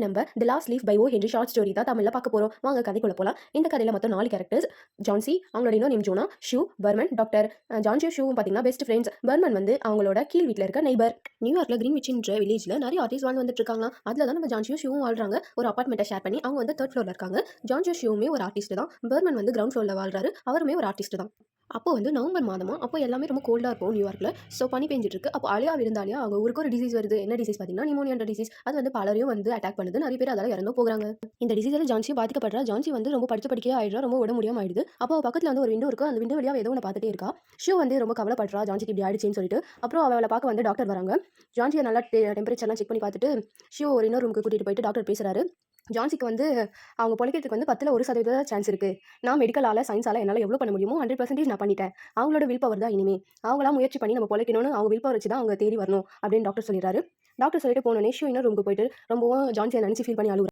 இன்னைக்கு நம்ம the last leaf by O Henry short story தான் தமிழில் பார்க்க போகிறோம் வாங்க கதைக்குள்ள போகலாம் இந்த கதையில் மொத்தம் நாலு கேரக்டர்ஸ் ஜான்சி அவங்களோட இன்னொரு name Joanna. Sue Behrman doctor Johnsy ஷூவும் பார்த்தீங்கன்னா பெஸ்ட் ஃப்ரெண்ட்ஸ் பர்மன் வந்து அவங்களோட கீழ் வீட்டில் இருக்க நெய்பர் நியூயார்க்கில் கிரீன்விச்ன்ற வில்லேஜில் நிறைய ஆர்டிஸ்ட் வாழ்ந்து வந்துட்டு இருக்காங்க. அதில் தான் நம்ம ஜான்சியும் ஷூவும் வாழ்றாங்க. ஒரு அப்பார்ட்மெண்ட்டை ஷேர் பண்ணி அவங்க வந்து தேர்ட் ஃப்ளோரில் இருக்காங்க. ஜான்சியோ ஷூவுமே ஒரு ஆர்டிஸ்ட் தான். பர்மன் வந்து கிரவுண்ட் ஃப்ளோரில் வாழ்றாரு. அவருமே ஒரு ஆர்டிஸ்ட் தான். அப்போ வந்து நவம்பர் மாதமாக அப்போ எல்லாமே ரொம்ப கோல்டாக இருக்கும் நியூயார்க்கில் ஸோ பனி பெஞ்சிட்டு இருக்கு அப்போ அழியா விருந்தாலியா அவங்க ஊருக்கு ஒரு டிசீஸ் வருது. என்ன டிசீஸ் பார்த்தீங்கன்னா நிமோனியன்ற டிசீஸ் அது வந்து பலரையும் வந்து அட்டாக் பண்ணுது. நிறைய பேர் அதெல்லாம் இறந்தும் போகிறாங்க. இந்த டிசீஸில் ஜான்சி பாதிக்கப்படுறா. ஜான்சி வந்து ரொம்ப படிச்சு படிக்கவே ஆயிடுறா. ரொம்ப உடம்பு முடியாம ஆயிடுது. அப்போ பக்கத்தில் வந்து ஒரு விண்டோ இருக்கு. அந்த விண்டோ வழியாக ஏதோ ஒன்று பார்த்துட்டே இருக்கா. ஷூ வந்து ரொம்ப கவலைப்படுறா. ஜான்சிக்கு இப்படி ஆயிடுச்சுன்னு சொல்லிட்டு. அப்புறம் அவளை பார்க்க வந்து டாக்டர் வராங்க. ஜான்சியை நல்லா டெம்பரேச்சர்லாம் செக் பண்ணி பார்த்துட்டு ஷூ ஒரு இன்னொரு ரூமுக்கு கூட்டிகிட்டு போயிட்டு டாக்டர் பேசுறாரு. ஜான்சிக்கு வந்து அவங்க பிழைக்கிறதுக்கு வந்து பத்தில் ஒரு சதவீத சான்ஸ் இருக்குது நான் மெடிக்கலால் சயின்ஸால் என்னால் எவ்வளோ பண்ண முடியுமோ ஹண்ட்ரட் பர்சன்டேஜ் நான் பண்ணிட்டேன். அவங்களோட வில் பவர் தான் இனிமே. அவங்களாம் முயற்சி பண்ணி நம்ம பிழைக்கணும்னு அவங்க வில் பவர் வச்சு தான் அவங்க தேடி வரணும் அப்படின்னு டாக்டர் சொல்லிடுறாரு. டாக்டர் சொல்லிட்டு போன நேஷியோ இன்னும் ரூமுக்கு போயிட்டு ரொம்பவும் ஜான்சியை நினச்சி ஃபீல் பண்ணி அழுகுறா